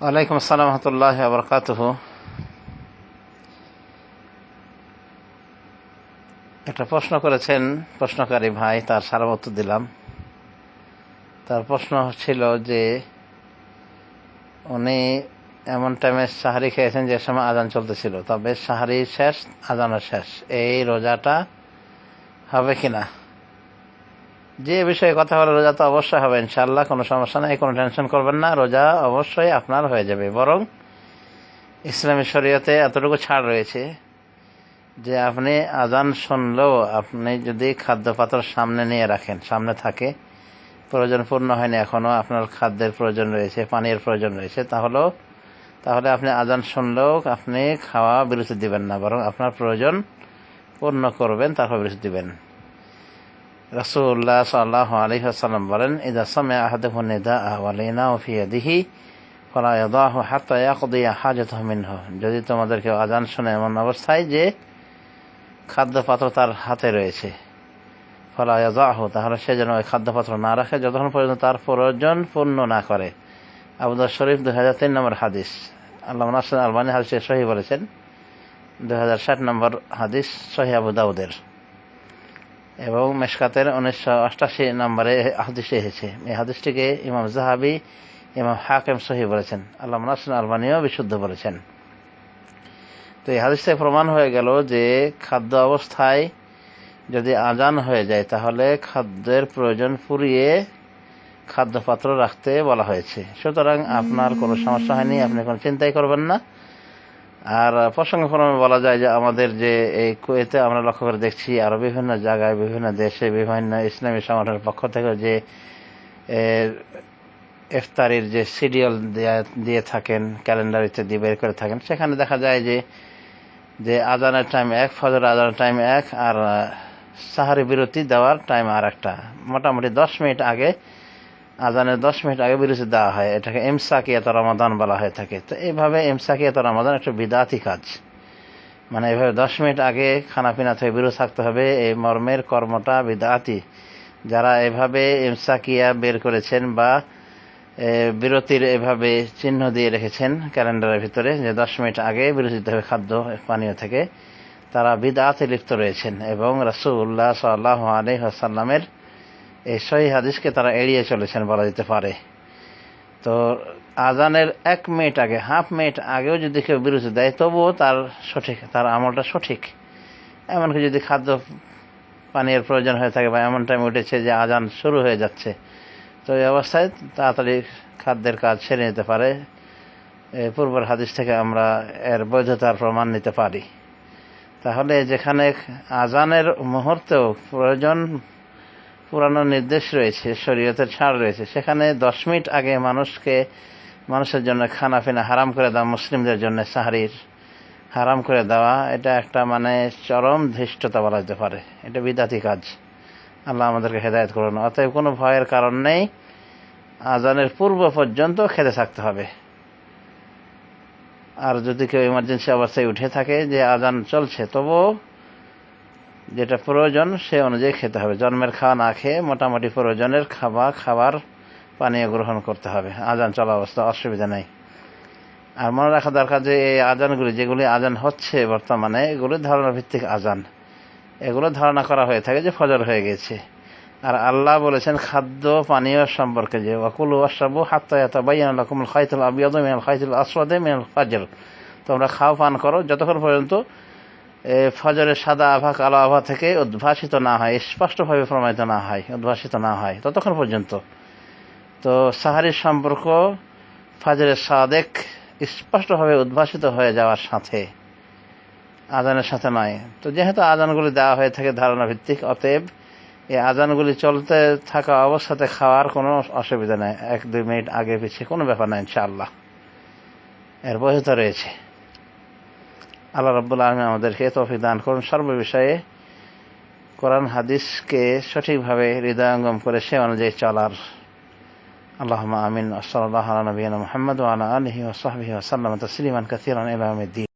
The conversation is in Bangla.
ওয়ালাইকুম আসসালাম রহমতুল্লাহ একটা প্রশ্ন করেছেন প্রশ্নকারী ভাই, তার সারা দিলাম। তার প্রশ্ন ছিল যে উনি এমন টাইমে সাহারি খেয়েছেন যে সময় আজান চলতেছিল। তবে সাহারি শেষ, আজানও শেষ। এই রোজাটা হবে কি না যে বিষয়ে কথা বলে রোজা তো অবশ্যই হবে ইনশাল্লাহ কোনো সমস্যা নেই, কোনো টেনশন করবেন না। রোজা অবশ্যই আপনার হয়ে যাবে। বরং ইসলামী শরীয়তে এতটুকু ছাড় রয়েছে যে আপনি আজান শুনলেও আপনি যদি খাদ্যপাত্র সামনে নিয়ে রাখেন, সামনে থাকে, প্রয়োজন পূর্ণ হয়নি এখনও আপনার খাদ্যের প্রয়োজন রয়েছে, পানির প্রয়োজন রয়েছে, তাহলেও তাহলে আপনি আজান শুনলেও আপনি খাওয়া বিরতি দিবেন না, বরং আপনার প্রয়োজন পূর্ণ করবেন, তারপর বিরতি দিবেন। রসুল্লাহ সাল্লাহ আলহি আসাল্লাম বলেন ইদা সময় আহাদহ নিদা আহওয়ালিনা ফিয়াদিহি ফলাহ হাতায়াকদিয়া হাজত মিনহ। যদি তোমাদের কেউ আজান শুনে এমন অবস্থায় যে খাদ্যপাত্র তার হাতে রয়েছে ফলায়াহ তাহলে সে যেন ওই খাদ্যপাত্র না রাখে, যতক্ষণ পর্যন্ত তার প্রয়োজন পূর্ণ না করে। আবুদার শরীফ দু হাজার তিন নম্বর হাদিস। আল্লাহ নাসন আলবানী হাদিসে সহি বলেছেন দু হাজার ষাট নম্বর হাদিস সহি আবু দাউদের। এবং মেশকাতের উনিশশো অষ্টাশি নম্বরে হাদিসে এসেছে। এই হাদিসটিকে ইমাম জাহাবি, ইমাম হাকেম সহি বলেছেন। আল্লাহ নাসন আলবানিও বিশুদ্ধ বলেছেন। তো এই হাদিস থেকে প্রমাণ হয়ে গেল যে খাদ্য অবস্থায় যদি আজান হয়ে যায়, তাহলে খাদ্যের প্রয়োজন পুরিয়ে খাদ্যপাত্র রাখতে বলা হয়েছে। সুতরাং আপনার কোনো সমস্যা হয়নি, আপনি কোনো চিন্তাই করবেন না। আর প্রসঙ্গক্রমে বলা যায় যে আমাদের যে এই কুয়েতে আমরা লক্ষ্য করে দেখছি আরও বিভিন্ন জায়গায়, বিভিন্ন দেশে, বিভিন্ন ইসলামী সংগঠনের পক্ষ থেকে যে ইফতারির যে সিরিয়াল দিয়ে থাকেন, ক্যালেন্ডার ইত্যাদি বের করে থাকেন, সেখানে দেখা যায় যে যে আজানের টাইম এক ফজর আজানের টাইম এক, আর, সাহারি বিরতি দেওয়ার টাইম আর একটা মোটামুটি দশ মিনিট আগে আজানের দশ মিনিট আগে বিরতি দেওয়া হয়, এটাকে এমসাকিয়াত রমাদান বলা হয়ে থাকে। তো এইভাবে এমসাকিয়াত রমাদান একটা বিদাতি কাজ। মানে এভাবে দশ মিনিট আগে খানাপিনা থেকে বিরত থাকতে হবে এই মর্মের কর্মটা বিদাতি। যারা এভাবে এমসাকিয়া বের করেছেন বা বিরতির এভাবে চিহ্ন দিয়ে রেখেছেন ক্যালেন্ডারের ভিতরে, যে দশ মিনিট আগে বিরতি দিতে হবে খাদ্য পানীয় থেকে, তারা বিদাতে লিপ্ত রয়েছেন এবং রাসুল্লাহ সাল্লাহ আলহাসাল্লামের এই সহি হাদিসকে তারা এড়িয়ে চলেছেন বলা যেতে পারে। তো আজানের এক মিনিট আগে, হাফ মিনিট আগেও যদি কেউ বিরতি দেয়, তবুও তার সঠিক, তার আমলটা সঠিক। এমনকি যদি খাদ্য পানীয়ের প্রয়োজন হয়ে থাকে বা এমন টাইম উঠেছে যে আজান শুরু হয়ে যাচ্ছে, তো এই অবস্থায় তাড়াতাড়ি খাদ্যের কাজ সেরে নিতে পারে। পূর্বের হাদিস থেকে আমরা এর বৈধতার প্রমাণ নিতে পারি। তাহলে যেখানে আজানের মুহূর্তেও প্রয়োজন পুরানো নির্দেশ রয়েছে, শরীয়তের ছাড় রয়েছে। সেখানে দশ মিনিট আগে মানুষকে, মানুষের জন্য খানা পিনা হারাম করে দেওয়া, মুসলিমদের জন্য সাহারির হারাম করে দেওয়া, এটা একটা মানে চরম ধৃষ্টতা বলা যেতে পারে। এটা বিদাতি কাজ। আল্লাহ আমাদেরকে হেদায়ত করুন। অতএব কোনো ভয়ের কারণ নেই। আজানের পূর্ব পর্যন্ত খেতে থাকতে হবে। আর যদি কেউ ইমার্জেন্সি অবস্থায় উঠে থাকে যে আজান চলছে, তবুও যেটা প্রয়োজন, সে অনুযায়ী খেতে হবে। জন্মের খাওয়া না খেয়ে মোটামুটি প্রয়োজনের খাবার খাবার পানীয় গ্রহণ করতে হবে। আজান চলা অবস্থা অসুবিধা নেই। আর মনে রাখা দরকার যে, এই আজানগুলি, যেগুলি আজান হচ্ছে বর্তমানে, এগুলি ধারণা ভিত্তিক আজান। এগুলো ধারণা করা হয়ে থাকে যে, ফজর হয়ে গেছে। আর আল্লাহ বলেছেন, খাদ্য পানীয় সম্পর্কে যে, ওয়াকুল ওয়াসাবু হাত্তায়াত বাইয়ান রকমুল খাইতুল আবিয়াদ মিনাল খাইতুল আসওয়াদে মিনাল ফাজর। তোমরা খাও, পান করো, যতক্ষণ পর্যন্ত ফজরের সাদা আভা, কালো আভা থেকে উদ্ভাসিত না হয়, স্পষ্টভাবে প্রমাণিত না হয়, উদ্ভাসিত না হয়, ততক্ষণ পর্যন্ত। তো সাহারির সম্পর্ক ফাজরের সাদেক স্পষ্টভাবে উদ্ভাসিত হয়ে যাওয়ার সাথে, আজানের সাথে নয়। তো যেহেতু আজানগুলি দেওয়া হয়ে থাকে ধারণা ভিত্তিক অতএব এই আজানগুলি চলতে থাকা অবস্থাতে খাওয়ার কোনো অসুবিধা নেই। এক দুই মিনিট আগে পিছিয়ে কোনো ব্যাপার নাই ইনশাআল্লাহ। এর বৈধতা রয়েছে। আল্লাহ রব্বুল আলমী আমাদেরকে তফিক দান করুন। সর্ববিষয়ে কোরআন, হাদিসকে সঠিকভাবে হৃদয়ঙ্গম করে সে অনুযায়ী চলার। আল্লাহ আমিন। আসসালাহ নবীন মোহাম্মদ আলা আলহি ওসাহবি ওসাল্লাম তসলিমান কাসিরান ইলামদ্দিন